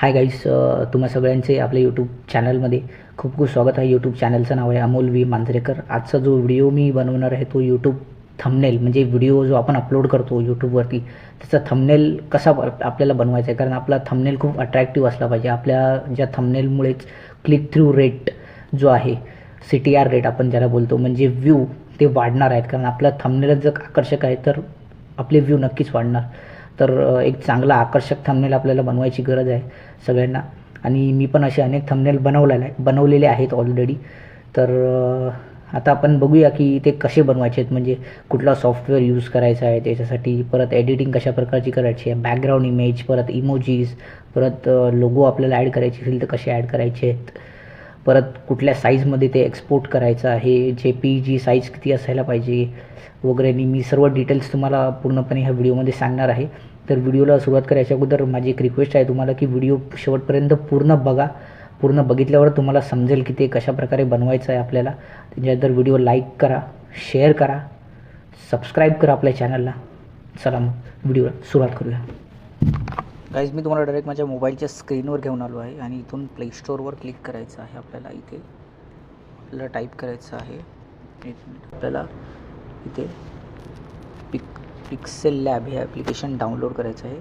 Hi guys तुम्हा सगळ्यांचे आपल्या यूट्यूब चॅनलमध्ये खूप खूप स्वागत आहे. यूट्यूब चॅनलचं नाव आहे अमोल व्ही मांजरेकर. आजचा जो व्हिडिओ मी बनवणार आहे तो यूट्यूब थंबनेल म्हणजे व्हिडिओ जो आपण अपलोड करतो यूट्यूबवरती त्याचा थंबनेल कसा ब- आपल्याला बनवायचा आहे? कारण आपला थंबनेल खूप अट्रॅक्टिव्ह असला पाहिजे. आपल्या ज्या थंबनेलमुळेच क्लिक थ्रू रेट जो आहे सी टी आर रेट आपण ज्याला बोलतो म्हणजे व्ह्यू ते वाढणार आहेत. कारण आपला थंबनेलच जर आकर्षक आहे तर आपले व्ह्यू नक्कीच वाढणार. तर एक चांगला आकर्षक थंबनेल आपल्याला बनवायची गरज आहे सगळ्यांना. आणि मी पण असे अनेक थंबनेल बनवलेले आहे बनवलेले आहेत ऑलरेडी तर आता आपण बघूया की ते कसे बनवायचे आहेत. म्हणजे कुठला सॉफ्टवेअर यूज करायचा आहे त्याच्यासाठी परत एडिटिंग कशा प्रकारची करायची आहे बॅकग्राऊंड इमेज परत इमोजीज परत लोगो आपल्याला ॲड करायचे असेल तर कसे ॲड करायचे आहेत. परत कुठल्या साईजमध्ये ते एक्सपोर्ट करायचं आहे जे पी जी साईज किती असायला पाहिजे वगैरे. आणि मी सर्व डिटेल्स तुम्हाला पूर्णपणे ह्या व्हिडिओमध्ये सांगणार आहे. तर व्हिडिओला सुरुवात करायच्या अगोदर माझी एक रिक्वेस्ट आहे तुम्हाला की व्हिडिओ शेवटपर्यंत पूर्ण बघा. पूर्ण बघितल्यावर तुम्हाला समजेल की ते कशाप्रकारे बनवायचं आहे आपल्याला. त्याच्यानंतर व्हिडिओ लाईक करा शेअर करा सबस्क्राईब करा आपल्या चॅनलला चला मग व्हिडिओला सुरुवात करूया. गाईज मी तुम्हाला डायरेक्ट माझ्या मोबाईलच्या स्क्रीनवर घेऊन आलो आहे आणि इथून प्ले स्टोअरवर क्लिक करायचं आहे आपल्याला इथे. आपल्याला टाईप करायचं आहे. आपल्याला इथे पिक पिक्सेल लॅब हे ॲप्लिकेशन डाउनलोड करायचं आहे.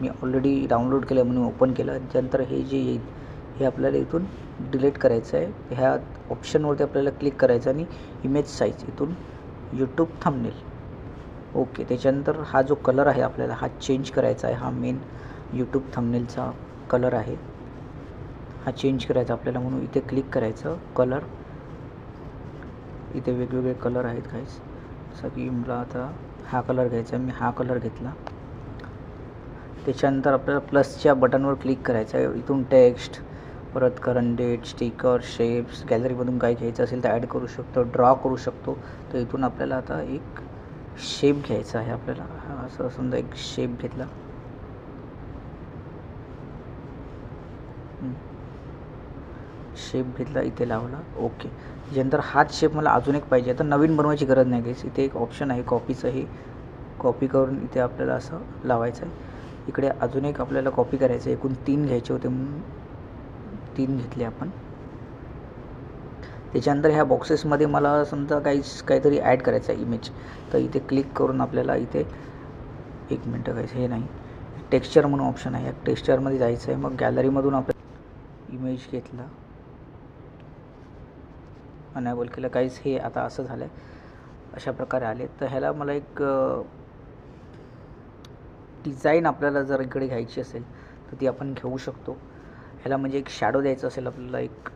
मी ऑलरेडी डाउनलोड केलं म्हणून ओपन केलं. त्यानंतर हे जे येईल हे आपल्याला इथून डिलीट करायचं आहे. ह्या ऑप्शनवरती आपल्याला क्लिक करायचं आणि इमेज साईज इथून यूट्यूब थांबनेल ओके त्याच्यानंतर हा जो कलर आहे आपल्याला हा चेंज करायचा आहे. हा मेन यूट्यूब थंबनेलचा कलर आहे. हा चेंज करायचा आपल्याला म्हणून इथे क्लिक करायचं कलर इथे वेगवेगळे कलर आहेत काहीच जसं की मला आता हा कलर घ्यायचा आहे मी हा कलर घेतला. त्याच्यानंतर आपल्याला प्लसच्या बटनवर क्लिक करायचं आहे. इथून टेक्स्ट परत करंट डेट स्टिकर शेप्स गॅलरीमधून काय घ्यायचं असेल तर ॲड करू शकतो ड्रॉ करू शकतो. तर इथून आपल्याला आता एक शेप घ्यायचा आहे आपल्याला. हा असं समजा एक शेप घेतला. शेप घेतला इथे लावला. ओके त्याच्यानंतर हाच शेप मला अजून एक पाहिजे. आता नवीन बनवायची गरज नाही गाईस इथे एक ऑप्शन आहे. कॉपीचं हे कॉपी करून इथे आपल्याला असं लावायचं आहे. इकडे अजून एक आपल्याला कॉपी करायचं आहे. एकूण तीन घ्यायचे होते म्हणून तीन घेतले आपण. त्याच्यानंतर ह्या बॉक्सेसमध्ये मला समजा काही काहीतरी ॲड करायचं आहे इमेज तर इथे क्लिक करून आपल्याला इथे एक मिनटं काहीच हे नाही. टेक्स्चर म्हणून ऑप्शन आहे. या टेक्स्चरमध्ये जायचं आहे. मग गॅलरीमधून आपल्या इमेज घेतला. अनॅबल केलं काहीच हे आता असं झालं आहे अशा प्रकारे आले. तर ह्याला मला एक डिझाईन आपल्याला जर इकडे घ्यायची असेल तर ती आपण घेऊ शकतो. ह्याला म्हणजे एक शॅडो द्यायचं असेल आपल्याला एक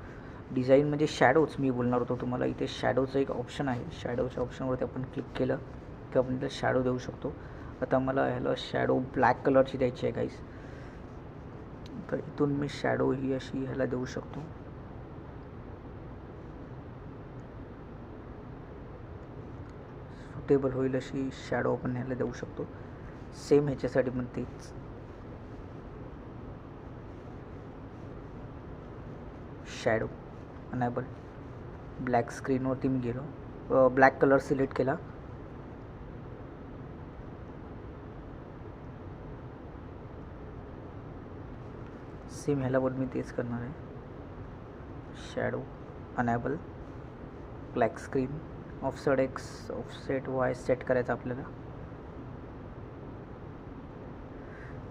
डिझाईन म्हणजे शॅडोच मी बोलणार होतो तुम्हाला इथे शॅडोचं एक ऑप्शन आहे. शॅडोच्या ऑप्शनवरती आपण क्लिक केलं की आपण इथे शॅडो देऊ शकतो. आता मला ह्याला शॅडो ब्लॅक कलरची द्यायची आहे काहीच तर इथून मी शॅडो ही अशी ह्याला देऊ शकतो. सुटेबल होईल अशी शॅडो आपण ह्याला देऊ शकतो. सेम ह्याच्यासाठी पण तेच. शॅडो अनॅबल ब्लॅक स्क्रीनवरती मी गेलो. ब्लॅक कलर सिलेक्ट केला. सेम ह्याला पण मी तेच करणार आहे. Shadow enable black screen offset X offset Y set करायचं आपल्याला.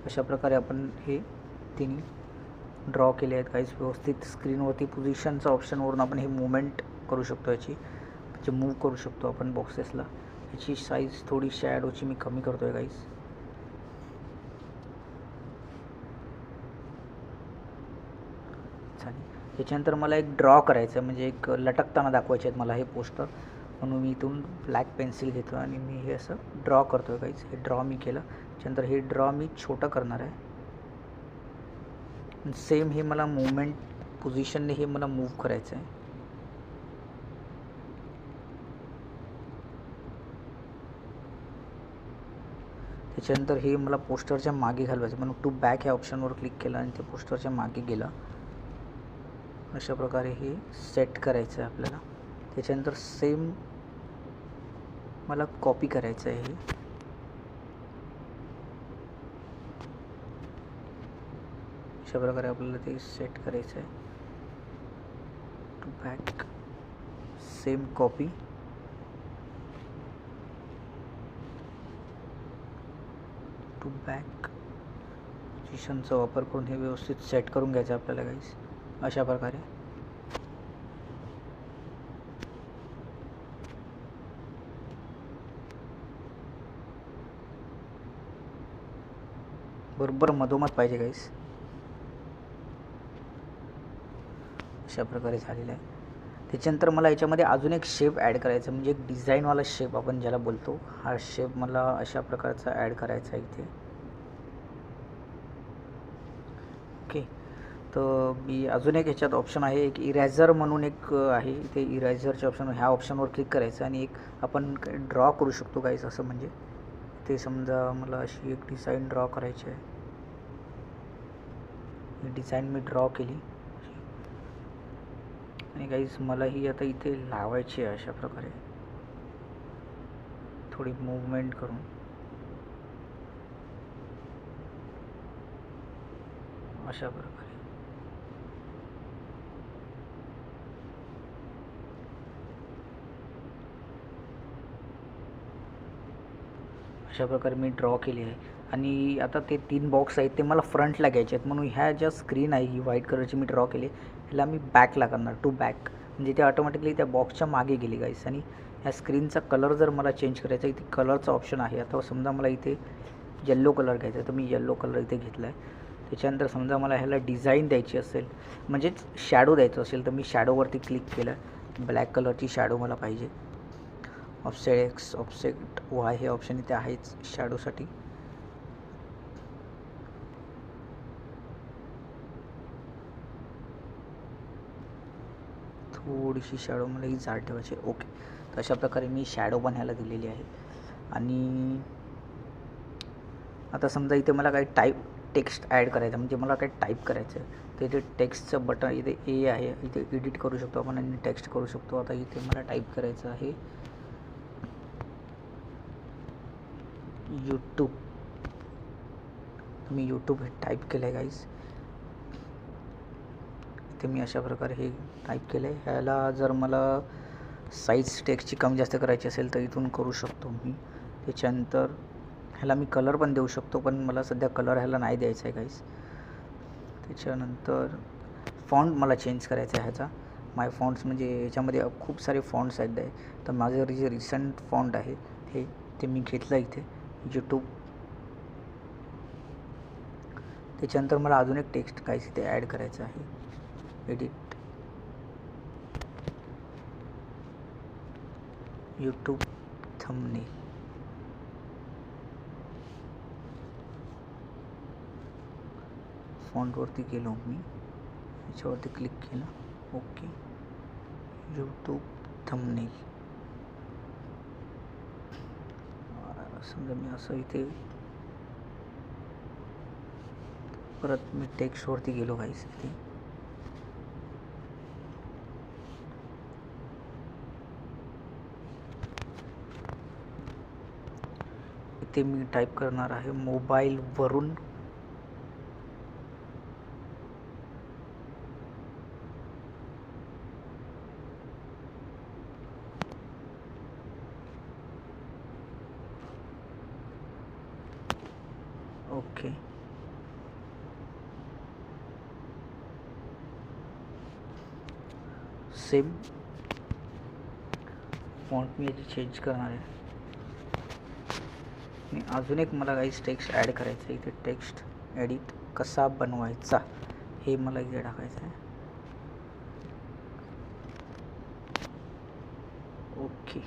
अशा प्रकारे आपण हे तिन्ही ड्रॉ केले आहेत. काहीच व्यवस्थित स्क्रीनवरती पोझिशनचा ऑप्शनवरून आपण हे मुवमेंट करू शकतो याची. म्हणजे मूव करू शकतो आपण बॉक्सेसला याची साईज थोडी शॅडोची मी कमी करतो आहे काहीच त्याच्यानंतर मला एक ड्रॉ करायचं आहे. म्हणजे एक लटकताना दाखवायचे आहेत मला हे पोस्टर म्हणून मी इथून ब्लॅक पेन्सिल घेतो आणि मी हे असं ड्रॉ करतो आहे काहीच हे ड्रॉ मी केलं. त्याच्यानंतर हे ड्रॉ मी छोटं करणार आहे. सेम हे मला मुवमेंट पोझिशनने हे मला मूव करायचं आहे त्याच्यानंतर हे मला पोस्टरच्या मागे घालवायचं म्हणून टू बॅक ह्या ऑप्शनवर क्लिक केलं आणि ते पोस्टरच्या मागे गेलं. अशा प्रकारे हे सेट करायचं आहे आपल्याला. त्याच्यानंतर सेम मला कॉपी करायचं आहे हे. अशा प्रकारे आपल्याला ते सेट करायचं आहे. To back same copy to back पोझिशनचा वापर करून हे व्यवस्थित सेट करून घ्यायचं आपल्याला काहीच अशा प्रकारे. बरोबर मधोमध पाहिजे काहीच अशा प्रकारे झालेलं आहे. त्याच्यानंतर मला याच्यामध्ये अजून एक शेप ॲड करायचा म्हणजे एक डिझाईनवाला शेप आपण ज्याला बोलतो हा शेप मला अशा प्रकारचा ॲड करायचा आहे इथे ओके तर मी अजून एक ह्याच्यात ऑप्शन आहे एक इरेझर म्हणून एक आहे. इथे इरेझरच्या ऑप्शन ह्या ऑप्शनवर क्लिक करायचं आणि एक आपण ड्रॉ करू शकतो काहीच असं म्हणजे. ते समजा मला अशी एक डिझाईन ड्रॉ करायची आहे. ही डिझाईन मी ड्रॉ केली. आणि काहीच मला ही आता इथे लावायची आहे अशा प्रकारे. थोडी मूवमेंट करून. अशा प्रकारे. अशा प्रकारे मी ड्रॉ केली आहे. आणि आता ते तीन बॉक्स आहेत ते मला फ्रंटला घ्यायचे आहेत. म्हणून ह्या ज्या स्क्रीन आहे ही व्हाईट कलरची मी ड्रॉ केली ह्याला मी बॅकला करणार टू बॅक म्हणजे ते ऑटोमॅटिकली त्या बॉक्सच्या मागे गेली गाईस आणि ह्या स्क्रीनचा कलर जर मला चेंज करायचा इथे कलरचा ऑप्शन आहे. आता समजा मला इथे येल्लो कलर घ्यायचा आहे तर मी येल्लो कलर इथे घेतला आहे. त्याच्यानंतर समजा मला ह्याला डिझाईन द्यायची असेल म्हणजेच शॅडो द्यायचं असेल तर मी शॅडोवरती क्लिक केलं. ब्लॅक कलरची शॅडो मला पाहिजे. ऑफसेट एक्स ऑफसेट वाय हे ऑप्शन इथे आहेच शॅडोसाठी. थोडीशी शॅडो मला ही जाड ठेवायची ओके. तर अशा प्रकारे मी शॅडो बनायला दिलेली आहे. आणि आता समजा इथे मला काही टाईप टेक्स्ट ॲड करायचं म्हणजे मला काही टाईप करायचं आहे तर इथे टेक्स्टचं बटन इथे ए आहे इथे एडिट करू शकतो आपण आणि टेक्स्ट करू शकतो. आता इथे मला टाईप करायचं आहे यूट्यूब मी यूट्यूब हे टाईप केलं आहे गाईज इथे मी अशा प्रकारे हे टाईप केलं आहे ह्याला जर मला साईज टेक्स्टची कमी जास्त करायची असेल तर इथून करू शकतो मी. त्याच्यानंतर ह्याला मी कलर पण देऊ शकतो पण मला सध्या कलर ह्याला नाही द्यायचा आहे गाईज त्याच्यानंतर फॉन्ट मला चेंज करायचा आहे ह्याचा. माय फॉन्ट्स म्हणजे याच्यामध्ये खूप सारे फॉन्ट्स आहेत तर माझं जे रिसंट फॉन्ट आहे हे ते मी घेतलं इथे. यूट्यूब त्याच्यानंतर मला अजून एक टेक्स्ट ॲड करायचं आहे. एडिट यूट्यूब थमने थंबनेल फॉन्टवरती गेलो मी. याच्यावरती क्लिक केलं. ओके यूट्यूब थंबनेल समजा मी असं इथे परत मी टेक्स्टवरती गेलो काहीच इथे. इथे मी टाईप करणार आहे मोबाईलवरून ओके सेम फॉन्ट मी याची चेंज करणार आहे. आणि अजून एक मला काहीच टेक्स्ट ॲड करायचं आहे इथे टेक्स्ट एडिट कसा बनवायचा हे मला इथे टाकायचं आहे ओके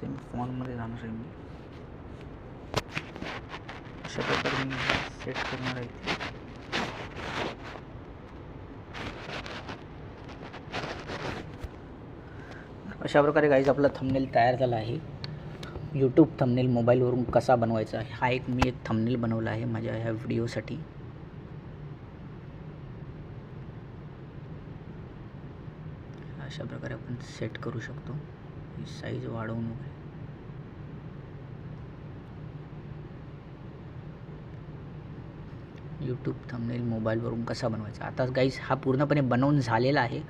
सेम फॉनमध्ये जाणार आहे मी. अशा प्रकारे मी सेट करणार आहे अशा प्रकारे गाईज आपला थंबनेल तयार झाला आहे. यूट्यूब थंबनेल मोबाईलवरून कसा बनवायचा हा एक मी एक थंबनेल बनवला आहे माझ्या ह्या व्हिडिओसाठी अशा प्रकारे आपण सेट करू शकतो. ही साईज वाढवून वगैरे यूट्यूब थंबनेल मोबाईलवरून कसा बनवायचा? आता गाईज हा पूर्णपणे बनवून झालेला आहे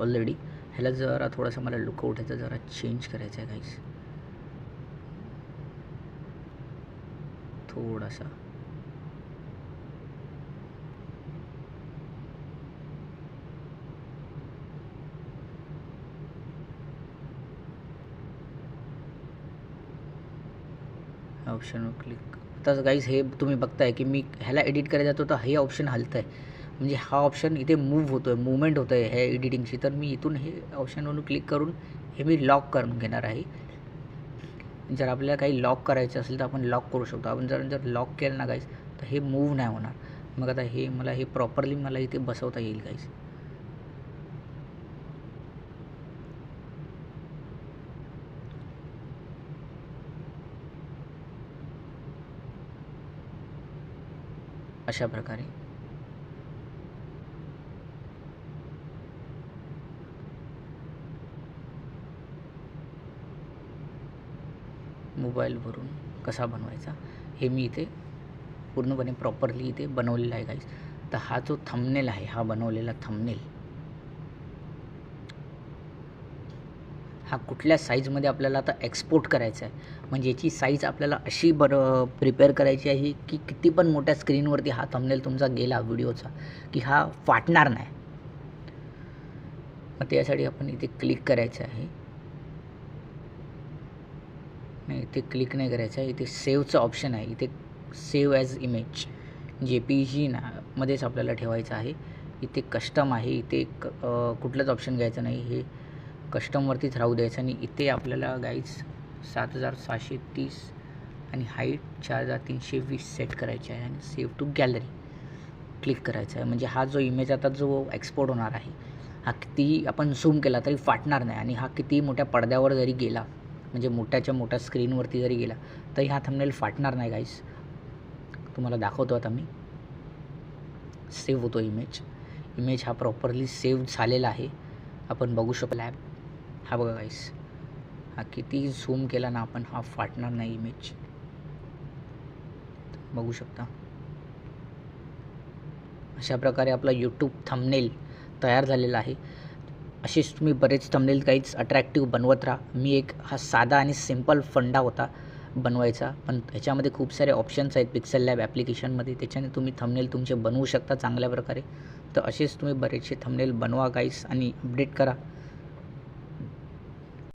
ऑलरेडी ह्याला जरा थोडासा मला लुकआउट ह्याचा जरा चेंज करायचा आहे गाईज थोडासा. ऑप्शनवर क्लिक आता गाईज हे तुम्ही बघताय की मी ह्याला एडिट करायला जातो तर हे ऑप्शन हलतं आहे म्हणजे हा ऑप्शन इथे मूव्ह होतो आहे मुवमेंट होतं आहे ह्या एडिटिंगची तर मी इथून हे ऑप्शनवरून क्लिक करून हे मी लॉक करून घेणार आहे. जर आपल्याला काही लॉक करायचं असेल तर आपण लॉक करू शकतो. आपण जर जर लॉक केलं ना गाईज तर हे मूव्ह नाही होणार. मग आता हे मला हे प्रॉपरली मला इथे बसवता येईल गाईज अशा प्रकारे. मोबाईलवरून कसा बनवायचा हे मी इथे पूर्णपणे प्रॉपरली इथे बनवलेला आहे काहीच तर हा जो थंबनेल आहे हा बनवलेला थंबनेल हा कुठल्या साईजमध्ये आपल्याला आता एक्सपोर्ट करायचा आहे? म्हणजे याची साईज आपल्याला अशी बरं प्रिपेअर करायची आहे की किती पण मोठ्या स्क्रीनवरती हा थंबनेल तुमचा गेला व्हिडिओचा की हा फाटणार नाही. मग त्यासाठी आपण इथे क्लिक करायचं आहे. नाही इथे क्लिक नाही करायचं आहे. इथे सेवचं ऑप्शन आहे. इथे save as image J P G ना मध्येच आपल्याला ठेवायचं आहे. इथे कस्टम आहे. इथे कुठलंच ऑप्शन घ्यायचं नाही. हे कस्टमवरतीच राहू द्यायचं आणि इथे आपल्याला गाईज सात हजार सहाशे तीस आणि हाईट चार हजार तीनशे वीस सेट करायची आहे आणि सेव्ह टू गॅलरी क्लिक करायचं आहे. म्हणजे हा जो इमेज आता जो एक्सपोर्ट होणार आहे हा कितीही आपण झूम केला तरी फाटणार नाही आणि हा कितीही मोठ्या पडद्यावर जरी गेला म्हणजे मोठ्याच्या मोठ्या स्क्रीनवरती जरी गेला तरी हा थंबनेल फाटणार नाही गाईस तुम्हाला दाखवतो आता मी. सेव्ह होतो इमेज इमेज हा प्रॉपरली सेव्ह झालेला आहे. आपण बघू शकतो. लॅब हा बघा गाईस हा किती झूम केला ना आपण हा फाटणार नाही इमेज बघू शकता. अशा प्रकारे आपला यूट्यूब थंबनेल तयार झालेला आहे. असेच तुम्ही बरेच थंबनेल काहीच अट्रॅक्टिव्ह बनवत राहा. मी एक हा साधा आणि सिंपल फंडा होता बनवायचा. पण ह्याच्यामध्ये खूप सारे ऑप्शन्स आहेत पिक्सल लॅब ॲप्लिकेशनमध्ये त्याच्याने तुम्ही थंबनेल तुमचे बनवू शकता चांगल्या प्रकारे. तर असेच तुम्ही बरेचसे थंबनेल बनवा गाईस आणि अपडेट करा.